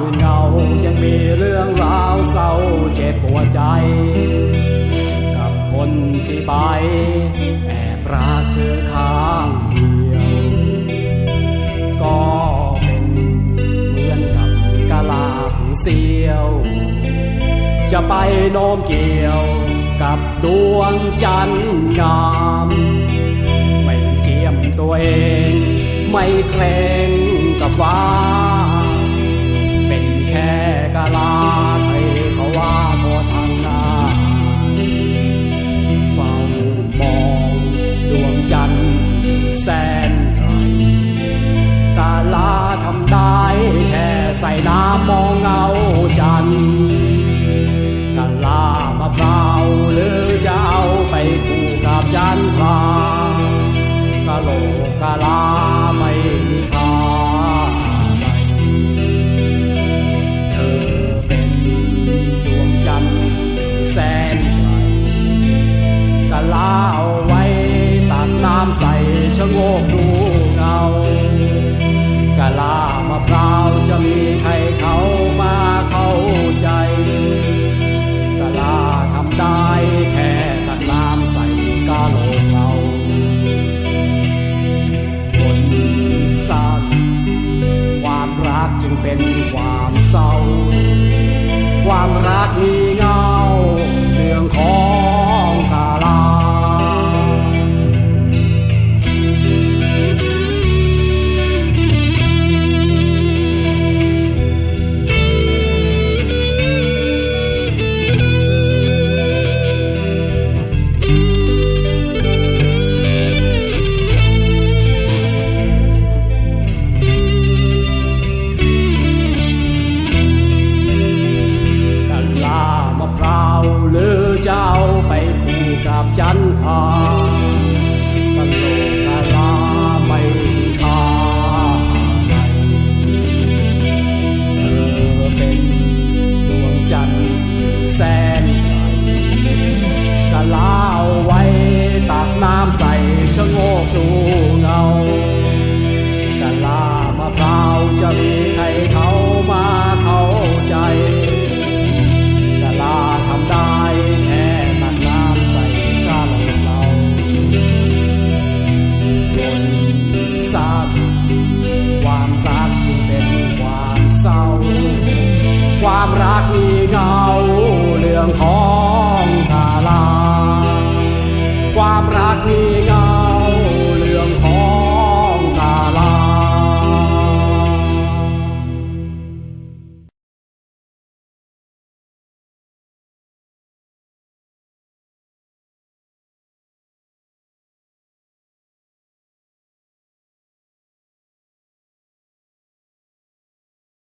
คืนเงายังมีเรื่องราวเศร้าเจ็บปวดใจ กับคนที่ไปแอบรักเธอข้างเดียวก็เป็นเหมือนกับกะลาผีเสียว จะไปโน้มเกี่ยวกับดวงจันทร์งามไม่เจียมตัวเอง ไม่แคร่งกับฟ้า นไกลกาลาทำได้แค่ใส่น้ำมองเงาจันกาลามะพร้าวหรือจะเอาไปคู่กับจันทรากะโหลกกาลา รักมีเงาเรื่องของ คู่กับจันทรากะโลกกะลาไม่มีค่าใดเธอเป็นดวงจันทร์ที่แสนไกลกะลาเอาไว้ตักน้ำใส่ชะโงกดูเงากะลามะพร้าวจะมีใครเขา ความรักมีเงาเรื่องของกาลา ความรักมี